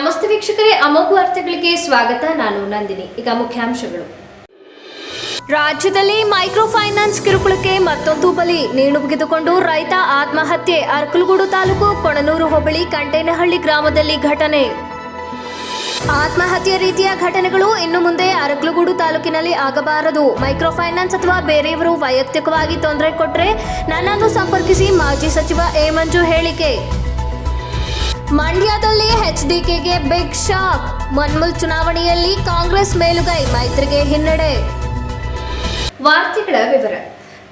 ನಮಸ್ತೆ ವೀಕ್ಷಕರೇ, ಅಮೋಘ ವಾರ್ತೆಗಳಿಗೆ ಸ್ವಾಗತ. ನಾನು ನಂದಿನಿ. ಈಗ ಮುಖ್ಯಾಂಶಗಳು. ರಾಜ್ಯದಲ್ಲಿ ಮೈಕ್ರೋ ಫೈನಾನ್ಸ್ ಕಿರುಕುಳಕ್ಕೆ ಮತ್ತೊಂದು ಬಲಿ ನೇಣು ಬಿಗಿದುಕೊಂಡು ರೈತ ಆತ್ಮಹತ್ಯೆ ಅರ್ಕಲಗೂಡು ತಾಲೂಕು ಕೊಣನೂರು ಹೋಬಳಿ ಕಂಟೇನಹಳ್ಳಿ ಗ್ರಾಮದಲ್ಲಿ ಘಟನೆ. ಆತ್ಮಹತ್ಯೆ ರೀತಿಯ ಘಟನೆಗಳು ಇನ್ನು ಮುಂದೆ ಅರಕಲಗೂಡು ತಾಲೂಕಿನಲ್ಲಿ ಆಗಬಾರದು. ಮೈಕ್ರೋ ಫೈನಾನ್ಸ್ ಅಥವಾ ಬೇರೆಯವರು ವೈಯಕ್ತಿಕವಾಗಿ ತೊಂದರೆ ಕೊಟ್ಟರೆ ನನ್ನನ್ನು ಸಂಪರ್ಕಿಸಿ ಮಾಜಿ ಸಚಿವ ಎ ಮಂಜು ಹೇಳಿಕೆ. ಮಂಡ್ಯದಲ್ಲಿ ಎಚ್ಡಿಕೆಗೆ ಬಿಗ್ ಶಾಕ್. ಮನ್ಮುಲ್ ಚುನಾವಣೆಯಲ್ಲಿ ಕಾಂಗ್ರೆಸ್ ಮೇಲುಗೈ ಮೈತ್ರಿಗೆ ಹಿನ್ನಡೆ. ವಾರ್ತೆಗಳ ವಿವರ.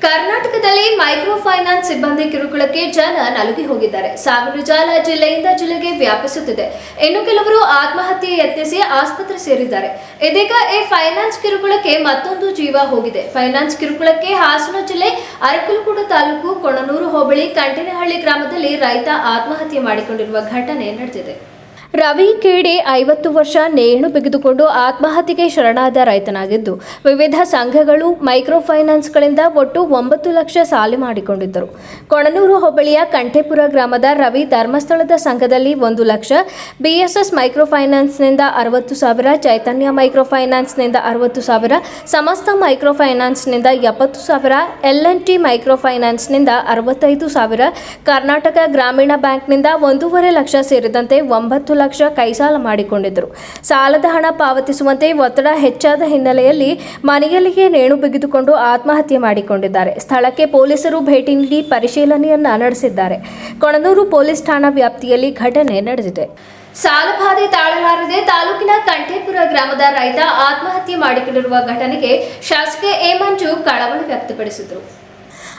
ಕರ್ನಾಟಕದಲ್ಲಿ ಮೈಕ್ರೋ ಫೈನಾನ್ಸ್ ಸಿಬ್ಬಂದಿ ಕಿರುಕುಳಕ್ಕೆ ಜನ ನಲುಗಿ ಹೋಗಿದ್ದಾರೆ. ಸಾವಿನ ಜಾಲ ಜಿಲ್ಲೆಯಿಂದ ಜಿಲ್ಲೆಗೆ ವ್ಯಾಪಿಸುತ್ತಿದೆ. ಇನ್ನು ಕೆಲವರು ಆತ್ಮಹತ್ಯೆ ಯತ್ನಿಸಿ ಆಸ್ಪತ್ರೆ ಸೇರಿದ್ದಾರೆ. ಇದೀಗ ಈ ಫೈನಾನ್ಸ್ ಕಿರುಕುಳಕ್ಕೆ ಮತ್ತೊಂದು ಜೀವ ಹೋಗಿದೆ. ಫೈನಾನ್ಸ್ ಕಿರುಕುಳಕ್ಕೆ ಹಾಸನ ಜಿಲ್ಲೆ ಅರಕಲಗೂಡು ತಾಲೂಕು ಕೊಣನೂರು ಹೋಬಳಿ, ಕಂಟಿನಹಳ್ಳಿ ಗ್ರಾಮದಲ್ಲಿ ರೈತ ಆತ್ಮಹತ್ಯೆ ಮಾಡಿಕೊಂಡಿರುವ ಘಟನೆ ನಡೆದಿದೆ. ರವಿ ಕೇಡಿ ಐವತ್ತು ವರ್ಷ ನೇಣು ಬಿಗಿದುಕೊಂಡು ಆತ್ಮಹತ್ಯೆಗೆ ಶರಣಾದ ರೈತನಾಗಿದ್ದು, ವಿವಿಧ ಸಂಘಗಳು ಮೈಕ್ರೋ ಫೈನಾನ್ಸ್ಗಳಿಂದ ಒಟ್ಟು ಒಂಬತ್ತು ಲಕ್ಷ ಸಾಲ ಮಾಡಿಕೊಂಡಿದ್ದರು. ಕೊಣನೂರು ಹೋಬಳಿಯ ಕಂಠೇಪುರ ಗ್ರಾಮದ ರವಿ ಧರ್ಮಸ್ಥಳದ ಸಂಘದಲ್ಲಿ ಒಂದು ಲಕ್ಷ, ಬಿಎಸ್ಎಸ್ ಮೈಕ್ರೋ ಫೈನಾನ್ಸ್ನಿಂದ ಅರವತ್ತು ಸಾವಿರ, ಚೈತನ್ಯ ಮೈಕ್ರೋ ಫೈನಾನ್ಸ್ನಿಂದ ಅರವತ್ತು ಸಾವಿರ, ಸಮಸ್ತ ಮೈಕ್ರೋ ಫೈನಾನ್ಸ್ನಿಂದ ಎಪ್ಪತ್ತು ಸಾವಿರ, ಎಲ್ ಎನ್ ಟಿ ಮೈಕ್ರೋ ಫೈನಾನ್ಸ್ನಿಂದ ಅರವತ್ತೈದು ಸಾವಿರ, ಕರ್ನಾಟಕ ಗ್ರಾಮೀಣ ಬ್ಯಾಂಕ್ನಿಂದ ಒಂದೂವರೆ ಲಕ್ಷ ಸೇರಿದಂತೆ ಒಂಬತ್ತು ಲಕ್ಷ ಕೈಸಾಲ ಮಾಡಿಕೊಂಡಿದ್ದರು. ಸಾಲದ ಹಣ ಪಾವತಿಸುವಂತೆ ಒತ್ತಡ ಹೆಚ್ಚಾದ ಹಿನ್ನೆಲೆಯಲ್ಲಿ ಮನೆಯಲ್ಲಿಯೇ ನೇಣು ಬಿಗಿದುಕೊಂಡು ಆತ್ಮಹತ್ಯೆ ಮಾಡಿಕೊಂಡಿದ್ದಾರೆ. ಸ್ಥಳಕ್ಕೆ ಪೊಲೀಸರು ಭೇಟಿ ನೀಡಿ ಪರಿಶೀಲನೆಯನ್ನ ನಡೆಸಿದ್ದಾರೆ. ಕೊಣನೂರು ಪೊಲೀಸ್ ಠಾಣಾ ವ್ಯಾಪ್ತಿಯಲ್ಲಿ ಘಟನೆ ನಡೆದಿದೆ. ಸಾಲಬಾಧೆ ತಾಳಲಾರದೆ ತಾಲೂಕಿನ ಕಂಠೇಪುರ ಗ್ರಾಮದ ರೈತ ಆತ್ಮಹತ್ಯೆ ಮಾಡಿಕೊಂಡಿರುವ ಘಟನೆಗೆ ಶಾಸಕ ಎ ಮಂಜು ಕಳವಳ ವ್ಯಕ್ತಪಡಿಸಿದರು.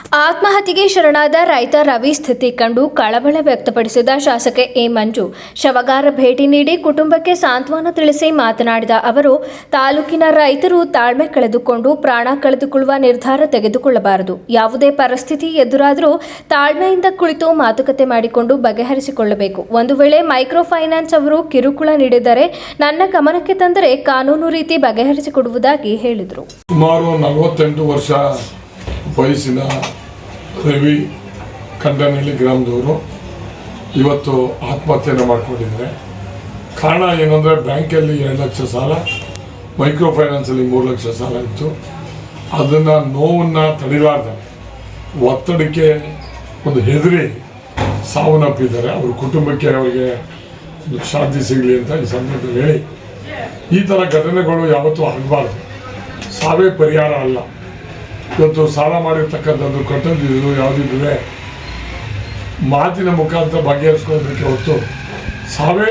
ಆತ್ಮಹತ್ಯೆಗೆ ಶರಣಾದ ರೈತ ರವಿ ಸ್ಥಿತಿ ಕಂಡು ಕಳವಳ ವ್ಯಕ್ತಪಡಿಸಿದ ಶಾಸಕ ಎ ಮಂಜು. ಶವಗಾರ ಭೇಟಿ ನೀಡಿ ಕುಟುಂಬಕ್ಕೆ ಸಾಂತ್ವನ ತಿಳಿಸಿ ಮಾತನಾಡಿದ ಅವರು, ತಾಲೂಕಿನ ರೈತರು ತಾಳ್ಮೆ ಕಳೆದುಕೊಂಡು ಪ್ರಾಣ ಕಳೆದುಕೊಳ್ಳುವ ನಿರ್ಧಾರ ತೆಗೆದುಕೊಳ್ಳಬಾರದು. ಯಾವುದೇ ಪರಿಸ್ಥಿತಿ ಎದುರಾದರೂ ತಾಳ್ಮೆಯಿಂದ ಕುಳಿತು ಮಾತುಕತೆ ಮಾಡಿಕೊಂಡು ಬಗೆಹರಿಸಿಕೊಳ್ಳಬೇಕು. ಒಂದು ವೇಳೆ ಮೈಕ್ರೋ ಫೈನಾನ್ಸ್ ಅವರು ಕಿರುಕುಳ ನೀಡಿದರೆ ನನ್ನ ಗಮನಕ್ಕೆ ತಂದರೆ ಕಾನೂನು ರೀತಿ ಬಗೆಹರಿಸಿಕೊಡುವುದಾಗಿ ಹೇಳಿದರು. ಸುಮಾರು ವರ್ಷ ವಯಸ್ಸಿನ ರವಿ ಕಂಡನಹಳ್ಳಿ ಗ್ರಾಮದವರು ಇವತ್ತು ಆತ್ಮಹತ್ಯೆಯನ್ನು ಮಾಡಿಕೊಂಡಿದ್ದಾರೆ. ಕಾರಣ ಏನಂದರೆ ಬ್ಯಾಂಕಲ್ಲಿ ಎರಡು ಲಕ್ಷ ಸಾಲ ಮೈಕ್ರೋ ಫೈನಾನ್ಸಲ್ಲಿ ಮೂರು ಲಕ್ಷ ಸಾಲ ಇತ್ತು. ಅದನ್ನು ನೋವನ್ನು ತಡಿಲಾರ್ದೆ ಒತ್ತಡಕ್ಕೆ ಒಂದು ಹೆದರಿ ಸಾವನ್ನಪ್ಪಿದ್ದಾರೆ. ಅವ್ರ ಕುಟುಂಬಕ್ಕೆ ಅವರಿಗೆ ಶಾಂತಿ ಸಿಗಲಿ ಅಂತ ಈ ಸಂದರ್ಭದಲ್ಲಿ ಹೇಳಿ. ಈ ಥರ ಘಟನೆಗಳು ಯಾವತ್ತೂ ಆಗಬಾರ್ದು. ಸಾವೇ ಪರಿಹಾರ ಅಲ್ಲ. ಇವತ್ತು ಸಾಲ ಮಾಡಿರ್ತಕ್ಕಂಥದ್ದು ಕಟ್ಟದಿದ್ದು ಯಾವುದಿದ್ರೆ ಮಾತಿನ ಮುಖಾಂತರ ಬಗೆಹರಿಸ್ಕೊಳ್ಬೇಕು ಹೊತ್ತು ಸಾವೇ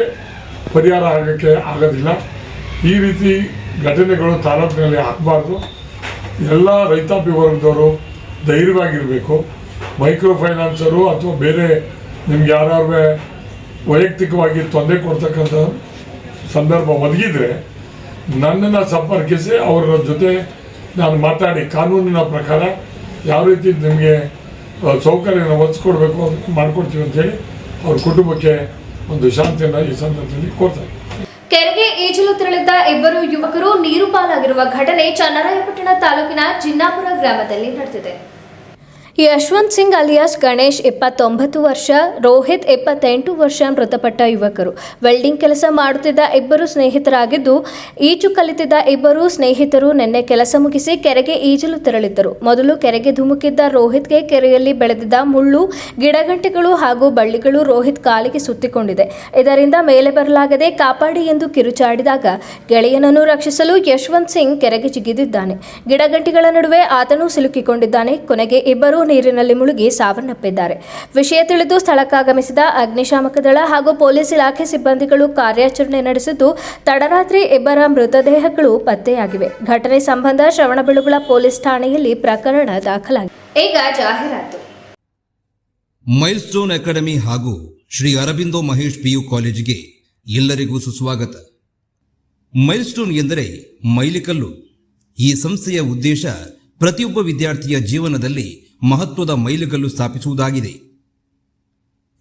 ಪರಿಹಾರ ಆಗೋಕ್ಕೆ ಆಗೋದಿಲ್ಲ. ಈ ರೀತಿ ಘಟನೆಗಳು ತಾಲೂಕಿನಲ್ಲಿ ಆಗಬಾರ್ದು. ಎಲ್ಲ ರೈತಾಪಿ ವರ್ಗದವರು ಧೈರ್ಯವಾಗಿರಬೇಕು. ಮೈಕ್ರೋ ಫೈನಾನ್ಸರು ಅಥವಾ ಬೇರೆ ನಿಮ್ಗೆ ಯಾರು ವೈಯಕ್ತಿಕವಾಗಿ ತೊಂದರೆ ಕೊಡ್ತಕ್ಕಂಥ ಸಂದರ್ಭ ಒದಗಿದ್ರೆ ನನ್ನನ್ನು ಸಂಪರ್ಕಿಸಿ ಅವರ ಜೊತೆ ನಾನು ಮಾತಾಡಿ ಕಾನೂನಿನ ಪ್ರಕಾರ ಯಾವ ರೀತಿ ನಿಮಗೆ ಸೌಕರ್ಯನ ಒದಗಿಸ್ಕೊಡ್ಬೇಕು ಅದಕ್ಕೆ ಮಾಡಿಕೊಡ್ತೀವಿ ಅಂತೇಳಿ ಅವ್ರ ಕುಟುಂಬಕ್ಕೆ ಒಂದು ಶಾಂತಿಯನ್ನು ಈ ಸಂದರ್ಭದಲ್ಲಿ ಕೋರ್ತಾರೆ ಕೆರೆಗೆ ಈಜಲು ತೆರಳಿದ್ದ ಇಬ್ಬರು ಯುವಕರು ನೀರು ಪಾಲಾಗಿರುವ ಘಟನೆ ಚನ್ನರಾಯಪಟ್ಟಣ ತಾಲೂಕಿನ ಚಿನ್ನಾಪುರ ಗ್ರಾಮದಲ್ಲಿ ನಡೆದಿದೆ. ಯಶವಂತ್ ಸಿಂಗ್ ಅಲಿಯಾಸ್ ಗಣೇಶ್ ಇಪ್ಪತ್ತೊಂಬತ್ತು ವರ್ಷ, ರೋಹಿತ್ ಇಪ್ಪತ್ತೆಂಟು ವರ್ಷ ಮೃತಪಟ್ಟ ಯುವಕರು. ವೆಲ್ಡಿಂಗ್ ಕೆಲಸ ಮಾಡುತ್ತಿದ್ದ ಇಬ್ಬರು ಸ್ನೇಹಿತರಾಗಿದ್ದು, ಈಜು ಕಲಿತಿದ್ದ ಇಬ್ಬರು ಸ್ನೇಹಿತರು ನಿನ್ನೆ ಕೆಲಸ ಮುಗಿಸಿ ಕೆರೆಗೆ ಈಜಲು ತೆರಳಿದ್ದರು. ಮೊದಲು ಕೆರೆಗೆ ಧುಮುಕಿದ್ದ ರೋಹಿತ್ಗೆ ಕೆರೆಯಲ್ಲಿ ಬೆಳೆದಿದ್ದ ಮುಳ್ಳು, ಗಿಡಗಂಟೆಗಳು ಹಾಗೂ ಬಳ್ಳಿಗಳು ರೋಹಿತ್ ಕಾಲಿಗೆ ಸುತ್ತಿಕೊಂಡಿದೆ. ಇದರಿಂದ ಮೇಲೆ ಬರಲಾಗದೆ ಕಾಪಾಡಿ ಎಂದು ಕಿರುಚಾಡಿದಾಗ ಗೆಳೆಯನನ್ನು ರಕ್ಷಿಸಲು ಯಶವಂತ್ ಸಿಂಗ್ ಕೆರೆಗೆ ಜಿಗಿದಿದ್ದಾನೆ. ಗಿಡಗಂಟಿಗಳ ನಡುವೆ ಆತನೂ ಸಿಲುಕಿಕೊಂಡಿದ್ದಾನೆ. ಕೊನೆಗೆ ಇಬ್ಬರು ನೀರಿನಲ್ಲಿ ಮುಳುಗಿ ಸಾವನ್ನಪ್ಪಿದ್ದಾರೆ. ವಿಷಯ ತಿಳಿದು ಸ್ಥಳಕ್ಕಾಗಮಿಸಿದ ಅಗ್ನಿಶಾಮಕ ದಳ ಹಾಗೂ ಪೊಲೀಸ್ ಇಲಾಖೆ ಸಿಬ್ಬಂದಿಗಳು ಕಾರ್ಯಾಚರಣೆ ನಡೆಸಿದ್ದು ತಡರಾತ್ರಿ ಇಬ್ಬರ ಮೃತದೇಹಗಳು ಪತ್ತೆಯಾಗಿವೆ. ಘಟನೆ ಸಂಬಂಧ ಶ್ರವಣಬೆಳಗೊಳ ಪೊಲೀಸ್ ಠಾಣೆಯಲ್ಲಿ ಪ್ರಕರಣ ದಾಖಲಾಗಿದೆ ಈಗ ಜಾಹೀರಾತು. ಮೈಲ್ ಸ್ಟೋನ್ ಅಕಾಡೆಮಿ ಹಾಗೂ ಶ್ರೀ ಅರಬಿಂದೋ ಮಹೇಶ್ ಪಿಯು ಕಾಲೇಜಿಗೆ ಎಲ್ಲರಿಗೂ ಸುಸ್ವಾಗತ. ಮೈಲ್ ಸ್ಟೋನ್ ಎಂದರೆ ಮೈಲಿಕಲ್ಲು. ಈ ಸಂಸ್ಥೆಯ ಉದ್ದೇಶ ಪ್ರತಿಯೊಬ್ಬ ವಿದ್ಯಾರ್ಥಿಯ ಜೀವನದಲ್ಲಿ ಮಹತ್ವದ ಮೈಲುಗಲ್ಲು ಸ್ಥಾಪಿಸುವುದಾಗಿದೆ.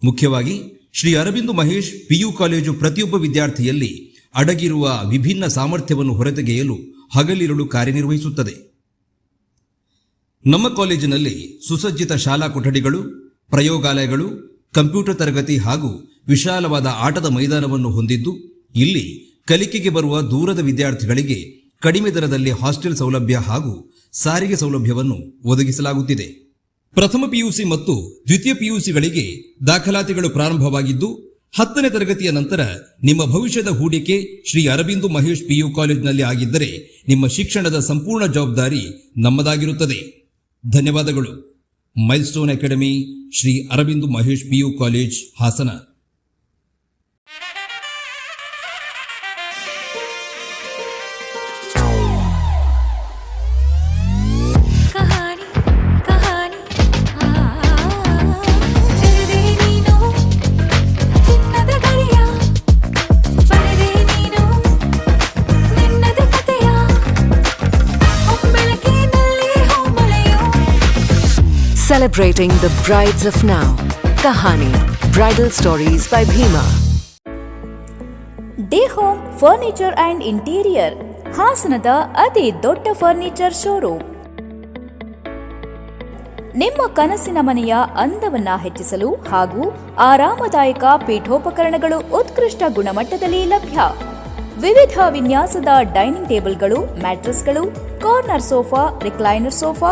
ಮುಖ್ಯವಾಗಿ, ಶ್ರೀ ಅರವಿಂದ ಮಹೇಶ್ ಪಿಯು ಕಾಲೇಜು ಪ್ರತಿಯೊಬ್ಬ ವಿದ್ಯಾರ್ಥಿಯಲ್ಲಿ ಅಡಗಿರುವ ವಿಭಿನ್ನ ಸಾಮರ್ಥ್ಯವನ್ನು ಹೊರತೆಗೆಯಲು ಹಗಲಿರುಳು ಕಾರ್ಯನಿರ್ವಹಿಸುತ್ತದೆ. ನಮ್ಮ ಕಾಲೇಜಿನಲ್ಲಿ ಸುಸಜ್ಜಿತ ಶಾಲಾ ಕೊಠಡಿಗಳು, ಪ್ರಯೋಗಾಲಯಗಳು, ಕಂಪ್ಯೂಟರ್ ತರಗತಿ ಹಾಗೂ ವಿಶಾಲವಾದ ಆಟದ ಮೈದಾನವನ್ನು ಹೊಂದಿದ್ದು, ಇಲ್ಲಿ ಕಲಿಕೆಗೆ ಬರುವ ದೂರದ ವಿದ್ಯಾರ್ಥಿಗಳಿಗೆ ಕಡಿಮೆ ದರದಲ್ಲಿ ಹಾಸ್ಟೆಲ್ ಸೌಲಭ್ಯ ಹಾಗೂ ಸಾರಿಗೆ ಸೌಲಭ್ಯವನ್ನು ಒದಗಿಸಲಾಗುತ್ತಿದೆ. ಪ್ರಥಮ ಪಿಯುಸಿ ಮತ್ತು ದ್ವಿತೀಯ ಪಿಯುಸಿಗಳಿಗೆ ದಾಖಲಾತಿಗಳು ಪ್ರಾರಂಭವಾಗಿದ್ದು, ಹತ್ತನೇ ತರಗತಿಯ ನಂತರ ನಿಮ್ಮ ಭವಿಷ್ಯದ ಹೂಡಿಕೆ ಶ್ರೀ ಅರಬಿಂದು ಮಹೇಶ್ ಪಿಯು ಕಾಲೇಜಿನಲ್ಲಿ ಆಗಿದ್ದರೆ ನಿಮ್ಮ ಶಿಕ್ಷಣದ ಸಂಪೂರ್ಣ ಜವಾಬ್ದಾರಿ ನಮ್ಮದಾಗಿರುತ್ತದೆ. ಧನ್ಯವಾದಗಳು. Milestone academy Shri Aurobindo Mahesh PU college Hassan. Celebrating the brides of now. Kahani, Bridal Stories by Bhima. The home furniture and interior ಹಾಸನದ ಅತಿ ದೊಡ್ಡ ಫರ್ನಿಚರ್ ಶೋರೂಮ್ ನಿಮ್ಮ ಕನಸಿನ ಮನೆಯ ಅಂದವನ್ನ ಹೆಚ್ಚಿಸಲು ಹಾಗೂ ಆರಾಮದಾಯಕ ಪೀಠೋಪಕರಣಗಳು ಉತ್ಕೃಷ್ಟ ಗುಣಮಟ್ಟದಲ್ಲಿ ಲಭ್ಯ ವಿವಿಧ ವಿನ್ಯಾಸದ ಡೈನಿಂಗ್ ಟೇಬಲ್ಗಳು ಮ್ಯಾಟ್ರೆಸ್ಗಳು corner sofa recliner sofa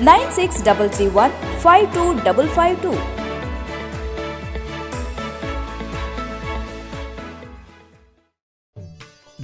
9633152552.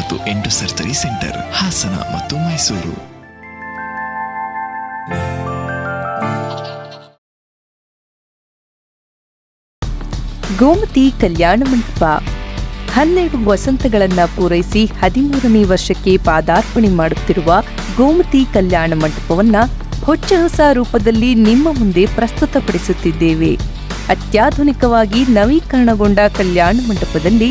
ಮತ್ತು ಎಂಟು ಸರ್ಜರಿ ಸೆಂಟರ್, ಹಾಸನ ಮತ್ತು ಮೈಸೂರು. ಗೋಮತಿ ಕಲ್ಯಾಣ ಮಂಟಪ. ಹನ್ನೆರಡು ವಸಂತಗಳನ್ನು ಪೂರೈಸಿ ಹದಿಮೂರನೇ ವರ್ಷಕ್ಕೆ ಪಾದಾರ್ಪಣೆ ಮಾಡುತ್ತಿರುವ ಗೋಮತಿ ಕಲ್ಯಾಣ ಮಂಟಪವನ್ನ ಹೊಚ್ಚ ಹೊಸ ರೂಪದಲ್ಲಿ ನಿಮ್ಮ ಮುಂದೆ ಪ್ರಸ್ತುತಪಡಿಸುತ್ತಿದ್ದೇವೆ. ಅತ್ಯಾಧುನಿಕವಾಗಿ ನವೀಕರಣಗೊಂಡ ಕಲ್ಯಾಣ ಮಂಟಪದಲ್ಲಿ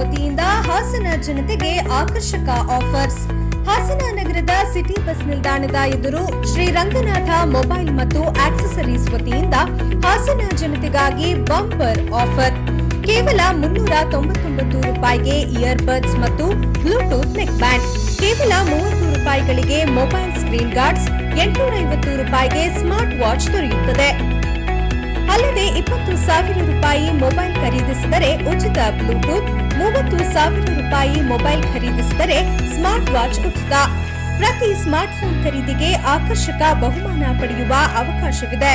ವತಿಯಿಂದ ಹಾಸನ ಜನತೆಗೆ ಆಕರ್ಷಕ ಆಫರ್ಸ್. ಹಾಸನ ನಗರದ ಸಿಟಿ ಬಸ್ ನಿಲ್ದಾಣದ ಎದುರು ಶ್ರೀ ರಂಗನಾಥ ಮೊಬೈಲ್ ಮತ್ತು ಆಕ್ಸೆಸರೀಸ್ ವತಿಯಿಂದ ಹಾಸನ ಜನತೆಗಾಗಿ ಬಂಪರ್ ಆಫರ್. ಕೇವಲ ಮುನ್ನೂರ ತೊಂಬತ್ತೊಂಬತ್ತು ರೂಪಾಯಿಗೆ ಇಯರ್ಬಡ್ಸ್ ಮತ್ತು ಬ್ಲೂಟೂತ್ ನೆಕ್ ಬ್ಯಾಂಡ್. ಕೇವಲ ಮೂವತ್ತು ರೂಪಾಯಿಗಳಿಗೆ ಮೊಬೈಲ್ ಸ್ಕ್ರೀನ್ ಗಾರ್ಡ್ಸ್ ಎಂಟುನೂರ ಐವತ್ತು ರೂಪಾಯಿಗೆ ಸ್ಮಾರ್ಟ್ ವಾಚ್ ದೊರೆಯುತ್ತದೆ. ಅಲ್ಲದೆ ಇಪ್ಪತ್ತು ಸಾವಿರ ರೂಪಾಯಿ ಮೊಬೈಲ್ ಖರೀದಿಸಿದರೆ ಉಚಿತ ಬ್ಲೂಟೂತ್ ಮೂವತ್ತು ಸಾವಿರ ರೂಪಾಯಿ ಮೊಬೈಲ್ ಖರೀದಿಸಿದರೆ ಸ್ಮಾರ್ಟ್ ವಾಚ್ ಉಚಿತ. ಪ್ರತಿ ಸ್ಮಾರ್ಟ್ಫೋನ್ ಖರೀದಿಗೆ ಆಕರ್ಷಕ ಬಹುಮಾನ ಪಡೆಯುವ ಅವಕಾಶವಿದೆ.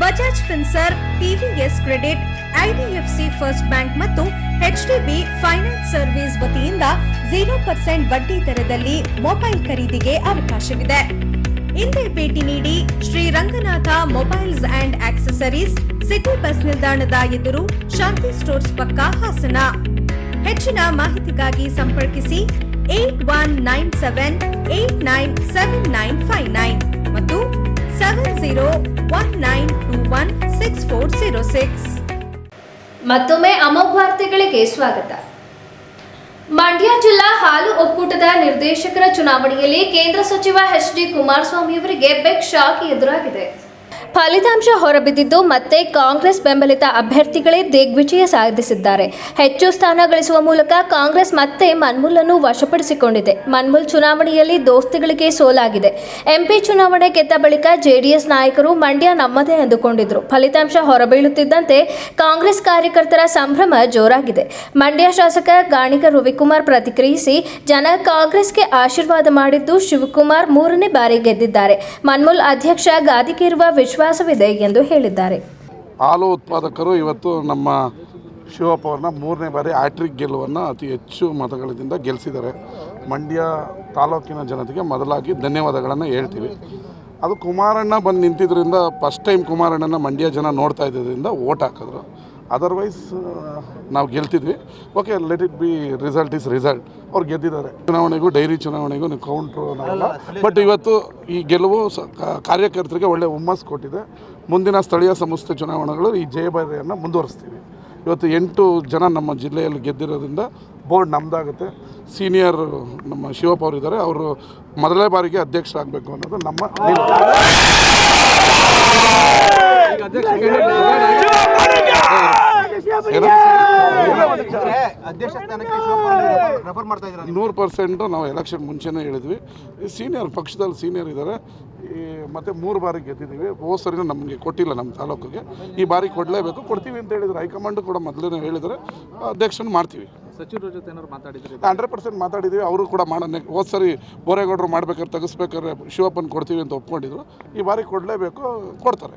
Bajaj Finserv TVS credit IDFC first bank ಮತ್ತು ಎಚ್ಡಿಬಿ ಫೈನಾನ್ಸ್ ಸರ್ವಿಸ್ ವತಿಯಿಂದ ಜೀರೋ ಪರ್ಸೆಂಟ್ ಬಡ್ಡಿ ದರದಲ್ಲಿ ಮೊಬೈಲ್ ಖರೀದಿಗೆ ಅವಕಾಶವಿದೆ. ಇಂದೇ ಭೇಟಿ ನೀಡಿ Shri Ranganatha mobiles and accessories city bus ನಿಲ್ದಾಣದ ಎದುರು ಶಾಂತಿ ಸ್ಟೋರ್ಸ್ ಪಕ್ಕ ಹಾಸನ. ಹೆಚ್ಚಿನ ಮಾಹಿತಿಗಾಗಿ ಸಂಪರ್ಕಿಸಿ eight one nine seven eight nine seven nine five nine ಮತ್ತು seven zero one nine two one six four zero six. ಮತ್ತೊಮ್ಮೆ ಅಮೋಘ ವಾರ್ತೆಗಳಿಗೆ ಸ್ವಾಗತ. ಮಂಡ್ಯ ಜಿಲ್ಲಾ ಹಾಲು ಒಕ್ಕೂಟದ ನಿರ್ದೇಶಕರ ಚುನಾವಣೆಯಲ್ಲಿ ಕೇಂದ್ರ ಸಚಿವ ಎಚ್ ಡಿ ಕುಮಾರಸ್ವಾಮಿ ಅವರಿಗೆ ಬೆಕ್ ಶಾಕ್ ಎದುರಾಗಿದೆ. ಫಲಿತಾಂಶ ಹೊರಬಿದ್ದಿದ್ದು ಮತ್ತೆ ಕಾಂಗ್ರೆಸ್ ಬೆಂಬಲಿತ ಅಭ್ಯರ್ಥಿಗಳೇ ದಿಗ್ವಿಜಯ ಸಾಧಿಸಿದ್ದಾರೆ. ಹೆಚ್ಚು ಸ್ಥಾನ ಗಳಿಸುವ ಮೂಲಕ ಕಾಂಗ್ರೆಸ್ ಮತ್ತೆ ಮನ್ಮೂಲನ್ನು ವಶಪಡಿಸಿಕೊಂಡಿದೆ. ಮನ್ಮುಲ್ ಚುನಾವಣೆಯಲ್ಲಿ ದೋಸ್ತಿಗಳಿಗೆ ಸೋಲಾಗಿದೆ. ಎಂಪಿ ಚುನಾವಣೆ ಗೆದ್ದ ಬಳಿಕ ಜೆಡಿಎಸ್ ನಾಯಕರು ಮಂಡ್ಯ ನಮ್ಮದೇ ಅಂದುಕೊಂಡಿದ್ರು. ಫಲಿತಾಂಶ ಹೊರಬೀಳುತ್ತಿದ್ದಂತೆ ಕಾಂಗ್ರೆಸ್ ಕಾರ್ಯಕರ್ತರ ಸಂಭ್ರಮ ಜೋರಾಗಿದೆ. ಮಂಡ್ಯ ಶಾಸಕ ಗಾಣಿಗ ರವಿಕುಮಾರ್ ಪ್ರತಿಕ್ರಿಯಿಸಿ, ಜನ ಕಾಂಗ್ರೆಸ್ಗೆ ಆಶೀರ್ವಾದ ಮಾಡಿದ್ದು ಶಿವಕುಮಾರ್ ಮೂರನೇ ಬಾರಿ ಗೆದ್ದಿದ್ದಾರೆ. ಮನ್ಮುಲ್ ಅಧ್ಯಕ್ಷ ಗಾದಿಗೇರುವ ವಿಶ್ವಾಸವಿದೆ ಎಂದು ಹೇಳಿದ್ದಾರೆ. ಹಾಲು ಉತ್ಪಾದಕರು ಇವತ್ತು ನಮ್ಮ ಶಿವಪ್ಪ ಅವ್ರನ್ನ ಮೂರನೇ ಬಾರಿ ಹ್ಯಾಟ್ರಿಕ್ ಗೆಲುವನ್ನು ಅತಿ ಹೆಚ್ಚು ಮತಗಳಿಂದ ಗೆಲ್ಲಿಸಿದ್ದಾರೆ ಮಂಡ್ಯ ತಾಲೂಕಿನ ಜನತೆಗೆ ಮೊದಲಾಗಿ ಧನ್ಯವಾದಗಳನ್ನು ಹೇಳ್ತೀವಿ. ಅದು ಕುಮಾರಣ್ಣ ಬಂದು ನಿಂತಿದ್ದರಿಂದ ಫಸ್ಟ್ ಟೈಮ್ ಕುಮಾರಣ್ಣನ ಮಂಡ್ಯ ಜನ ನೋಡ್ತಾ ಇದ್ದರಿಂದ ಓಟ್ ಹಾಕಿದ್ರು. ಅದರ್ವೈಸ್ ನಾವು ಗೆಲ್ತಿದ್ವಿ. Okay let it be result is result ಅವ್ರು ಗೆದ್ದಿದ್ದಾರೆ. ಚುನಾವಣೆಗೂ ಡೈರಿ ಚುನಾವಣೆಗೂ ನೀವು ಕೌಂಟ್ರು ನಾವೆಲ್ಲ ಬಟ್ ಇವತ್ತು ಈ ಗೆಲುವು ಸ- ಕಾರ್ಯಕರ್ತರಿಗೆ ಒಳ್ಳೆ ಹುಮ್ಮಸ್ಸು ಕೊಟ್ಟಿದೆ. ಮುಂದಿನ ಸ್ಥಳೀಯ ಸಂಸ್ಥೆ ಚುನಾವಣೆಗಳು ಈ ಜಯಭಾರಿಯನ್ನು ಮುಂದುವರಿಸ್ತೀವಿ. ಇವತ್ತು ಎಂಟು ಜನ ನಮ್ಮ ಜಿಲ್ಲೆಯಲ್ಲಿ ಗೆದ್ದಿರೋದ್ರಿಂದ ಬೋರ್ಡ್ ನಮ್ಮದಾಗುತ್ತೆ ಸೀನಿಯರ್ ನಮ್ಮ ಶಿವಪ್ಪ ಅವರಿದ್ದಾರೆ ಅವರು ಮೊದಲನೇ ಬಾರಿಗೆ ಅಧ್ಯಕ್ಷರಾಗಬೇಕು ಅನ್ನೋದು ನಮ್ಮ? ನೂರು ಪರ್ಸೆಂಟು ನಾವು ಎಲೆಕ್ಷನ್ ಮುಂಚೆನೇ ಹೇಳಿದ್ವಿ. ಈ ಸೀನಿಯರ್ ಪಕ್ಷದಲ್ಲಿ ಸೀನಿಯರ್ ಇದ್ದಾರೆ. ಈ ಮತ್ತೆ ಮೂರು ಬಾರಿ ಗೆದ್ದಿದ್ದೀವಿ. ಹೋದ ಸರಿನೂ ನಮಗೆ ಕೊಟ್ಟಿಲ್ಲ ನಮ್ಮ ತಾಲೂಕಿಗೆ. ಈ ಬಾರಿ ಕೊಡಲೇಬೇಕು. ಕೊಡ್ತೀವಿ ಅಂತ ಹೇಳಿದ್ರು. ಹೈಕಮಾಂಡ್ ಕೂಡ ಮೊದಲೇ ಹೇಳಿದರೆ. ಅಧ್ಯಕ್ಷನ ಮಾಡ್ತೀವಿ. ಸಚಿವರ ಜೊತೆ ಹಂಡ್ರೆಡ್ ಪರ್ಸೆಂಟ್ ಮಾತಾಡಿದ್ವಿ ಅವರು ಕೂಡ ಮಾಡೋಣ ಹೋದ ಸರಿ ಬೋರೇಗೌಡರು ಮಾಡ್ಬೇಕಾದ್ರೆ ತೆಗಿಸ್ಬೇಕಾದ್ರೆ ಶಿವಪ್ಪನ ಕೊಡ್ತೀವಿ ಅಂತ ಒಪ್ಕೊಂಡಿದ್ರು. ಈ ಬಾರಿ ಕೊಡಲೇಬೇಕು. ಕೊಡ್ತಾರೆ.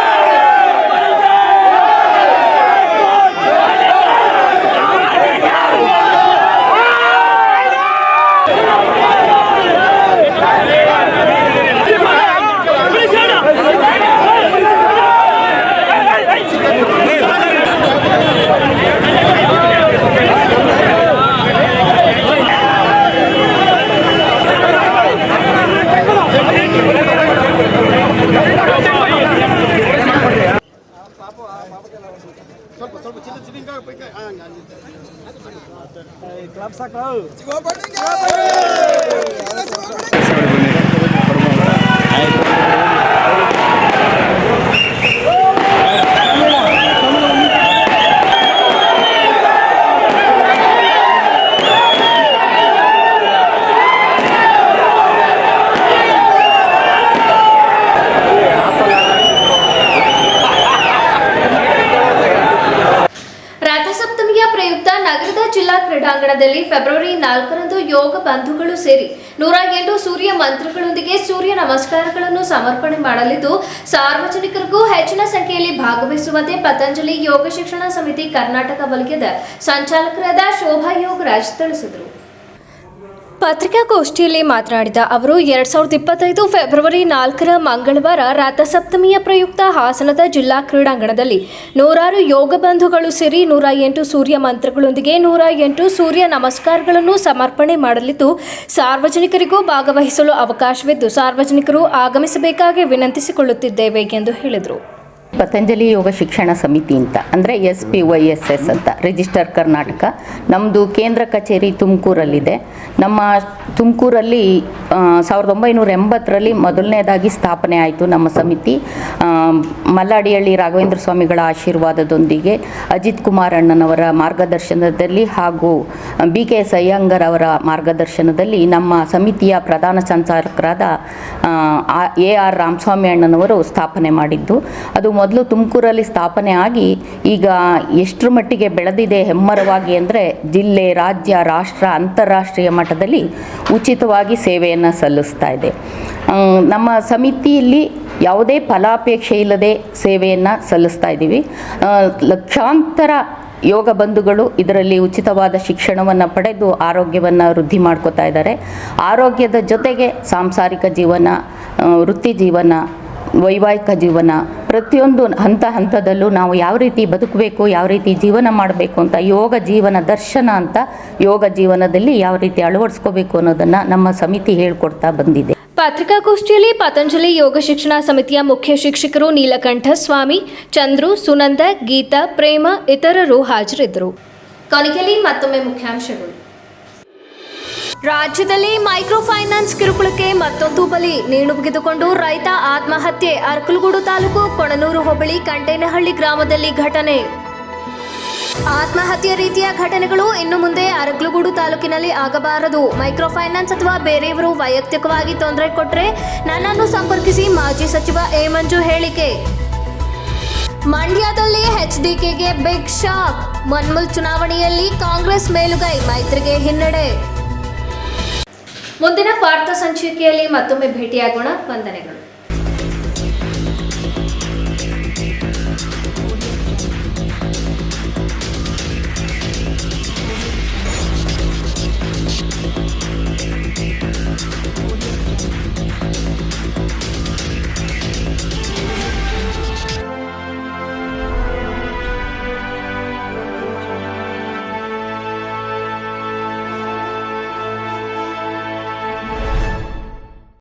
ರಥಸಪ್ತಮಿಯ ಪ್ರಯುಕ್ತ ನಗರದ ಜಿಲ್ಲಾ ಕ್ರೀಡಾಂಗಣದಲ್ಲಿ ಫೆಬ್ರವರಿ ನಾಲ್ಕರಂದು ಯೋಗ ಬಂಧುಗಳು ಸೇರಿ ನೂರ ಎಂಟು ಸೂರ್ಯ ಮಂತ್ರಗಳೊಂದಿಗೆ ಸೂರ್ಯ ನಮಸ್ಕಾರಗಳನ್ನು ಸಮರ್ಪಣೆ ಮಾಡಲಿದ್ದು, ಸಾರ್ವಜನಿಕರಿಗೂ ಹೆಚ್ಚಿನ ಸಂಖ್ಯೆಯಲ್ಲಿ ಭಾಗವಹಿಸುವಂತೆ ಪತಂಜಲಿ ಯೋಗ ಶಿಕ್ಷಣ ಸಮಿತಿ ಕರ್ನಾಟಕ ವಲಯದ ಸಂಚಾಲಕರಾದ ಶೋಭಾ ಯೋಗರಾಜ್ ತಿಳಿಸಿದರು. ಪತ್ರಿಕಾಗೋಷ್ಠಿಯಲ್ಲಿ ಮಾತನಾಡಿದ ಅವರು, ಎರಡ್ ಸಾವಿರದ ಇಪ್ಪತ್ತೈದು ಫೆಬ್ರವರಿ ನಾಲ್ಕರ ಮಂಗಳವಾರ ರಥಸಪ್ತಮಿಯ ಪ್ರಯುಕ್ತ ಹಾಸನದ ಜಿಲ್ಲಾ ಕ್ರೀಡಾಂಗಣದಲ್ಲಿ ನೂರಾರು ಯೋಗ ಬಂಧುಗಳು ಸೇರಿ ನೂರ ಎಂಟು ಸೂರ್ಯ ಮಂತ್ರಗಳೊಂದಿಗೆ ನೂರ ಎಂಟು ಸೂರ್ಯ ನಮಸ್ಕಾರಗಳನ್ನು ಸಮರ್ಪಣೆ ಮಾಡಲಿದ್ದು, ಸಾರ್ವಜನಿಕರಿಗೂ ಭಾಗವಹಿಸಲು ಅವಕಾಶವಿದ್ದು, ಸಾರ್ವಜನಿಕರು ಆಗಮಿಸಬೇಕಾಗಿ ವಿನಂತಿಸಿಕೊಳ್ಳುತ್ತಿದ್ದೇವೆ ಎಂದು ಹೇಳಿದರು. ಪತಂಜಲಿ ಯೋಗ ಶಿಕ್ಷಣ ಸಮಿತಿ ಅಂತ, ಅಂದರೆ S P Y S S ಅಂತ, ರಿಜಿಸ್ಟರ್ ಕರ್ನಾಟಕ. ನಮ್ಮದು ಕೇಂದ್ರ ಕಚೇರಿ ತುಮಕೂರಲ್ಲಿದೆ. ನಮ್ಮ ತುಮಕೂರಲ್ಲಿ ಸಾವಿರದ ಒಂಬೈನೂರ ಎಂಬತ್ತರಲ್ಲಿ ಮೊದಲನೇದಾಗಿ ಸ್ಥಾಪನೆ ಆಯಿತು ನಮ್ಮ ಸಮಿತಿ. ಮಲ್ಲಾಡಿಹಳ್ಳಿ ರಾಘವೇಂದ್ರ ಸ್ವಾಮಿಗಳ ಆಶೀರ್ವಾದದೊಂದಿಗೆ ಅಜಿತ್ ಕುಮಾರ್ ಅಣ್ಣನವರ ಮಾರ್ಗದರ್ಶನದಲ್ಲಿ ಹಾಗೂ ಬಿ ಕೆ ಎಸ್ ಅಯ್ಯಂಗರ್ ಅವರ ಮಾರ್ಗದರ್ಶನದಲ್ಲಿ ನಮ್ಮ ಸಮಿತಿಯ ಪ್ರಧಾನ ಸಂಚಾಲಕರಾದ ಎ ಆರ್ ರಾಮಸ್ವಾಮಿ ಅಣ್ಣನವರು ಸ್ಥಾಪನೆ ಮಾಡಿದ್ದು. ಅದು ಮೊದಲು ತುಮಕೂರಲ್ಲಿ ಸ್ಥಾಪನೆ ಆಗಿ ಈಗ ಎಷ್ಟರ ಮಟ್ಟಿಗೆ ಬೆಳೆದಿದೆ ಹೆಮ್ಮರವಾಗಿ ಅಂದರೆ ಜಿಲ್ಲೆ, ರಾಜ್ಯ, ರಾಷ್ಟ್ರ, ಅಂತಾರಾಷ್ಟ್ರೀಯ ಮಟ್ಟದಲ್ಲಿ ಉಚಿತವಾಗಿ ಸೇವೆಯನ್ನು ಸಲ್ಲಿಸ್ತಾ ಇದೆ. ನಮ್ಮ ಸಮಿತಿಯಲ್ಲಿ ಯಾವುದೇ ಫಲಾಪೇಕ್ಷೆ ಇಲ್ಲದೆ ಸೇವೆಯನ್ನು ಸಲ್ಲಿಸ್ತಾ ಇದ್ದೀವಿ. ಲಕ್ಷಾಂತರ ಯೋಗ ಬಂಧುಗಳು ಇದರಲ್ಲಿ ಉಚಿತವಾದ ಶಿಕ್ಷಣವನ್ನು ಪಡೆದು ಆರೋಗ್ಯವನ್ನು ವೃದ್ಧಿ ಮಾಡ್ಕೋತಾ ಇದ್ದಾರೆ. ಆರೋಗ್ಯದ ಜೊತೆಗೆ ಸಾಂಸಾರಿಕ ಜೀವನ ವೃತ್ತಿ ಜೀವನ ವೈವಾಹಿಕ ಜೀವನ. ಪ್ರತಿಯೊಂದು ಹಂತ ಹಂತದಲ್ಲೂ ನಾವು ಯಾವ ರೀತಿ ಬದುಕಬೇಕು ಯಾವ ರೀತಿ ಜೀವನ ಮಾಡಬೇಕು ಅಂತ ಯೋಗ ಜೀವನ ದರ್ಶನ ಅಂತ ಯೋಗ ಜೀವನದಲ್ಲಿ ಯಾವ ರೀತಿ ಅಳವಡಿಸ್ಕೋಬೇಕು ಅನ್ನೋದನ್ನು ನಮ್ಮ ಸಮಿತಿ ಹೇಳ್ಕೊಡ್ತಾ ಬಂದಿದೆ. ಪತ್ರಿಕಾಗೋಷ್ಠಿಯಲ್ಲಿ ಪತಂಜಲಿ ಯೋಗ ಶಿಕ್ಷಣ ಸಮಿತಿಯ ಮುಖ್ಯ ಶಿಕ್ಷಕರು ನೀಲಕಂಠ ಸ್ವಾಮಿ ಚಂದ್ರು ಸುನಂದ ಗೀತಾ ಪ್ರೇಮ ಇತರರು ಹಾಜರಿದ್ದರು. ಕೊನೆಯಲ್ಲಿ ಮತ್ತೊಮ್ಮೆ ಮುಖ್ಯಾಂಶಗಳು. ರಾಜ್ಯದಲ್ಲಿ ಮೈಕ್ರೋ ಫೈನಾನ್ಸ್ ಕಿರುಕುಳಕ್ಕೆ ಮತ್ತೊಂದು ಬಲಿ ನೇಣು ಬಿಗಿದುಕೊಂಡು ರೈತ ಆತ್ಮಹತ್ಯೆ ಅರಕಲಗೂಡು ತಾಲೂಕು ಕೊಣನೂರು ಹೋಬಳಿ ಕಂಟೇನಹಳ್ಳಿ ಗ್ರಾಮದಲ್ಲಿ ಘಟನೆ. ಆತ್ಮಹತ್ಯೆ ರೀತಿಯ ಘಟನೆಗಳು ಇನ್ನು ಮುಂದೆ ಅರಕಲಗೂಡು ತಾಲೂಕಿನಲ್ಲಿ ಆಗಬಾರದು. ಮೈಕ್ರೋ ಫೈನಾನ್ಸ್ ಅಥವಾ ಬೇರೆಯವರು ವೈಯಕ್ತಿಕವಾಗಿ ತೊಂದರೆ ಕೊಟ್ಟರೆ ನನ್ನನ್ನು ಸಂಪರ್ಕಿಸಿ ಮಾಜಿ ಸಚಿವ ಎ ಮಂಜು ಹೇಳಿಕೆ. ಮಂಡ್ಯದಲ್ಲಿ ಎಚ್ಡಿಕೆಗೆ ಬಿಗ್ ಶಾಕ್. ಮನ್ಮುಲ್ ಚುನಾವಣೆಯಲ್ಲಿ ಕಾಂಗ್ರೆಸ್ ಮೇಲುಗೈ ಮೈತ್ರಿಗೆ ಹಿನ್ನಡೆ. ಮುಂದಿನ ವಾರ್ತಾ ಸಂಚಿಕೆಯಲ್ಲಿ ಮತ್ತೊಮ್ಮೆ ಭೇಟಿಯಾಗೋಣ. ವಂದನೆಗಳು.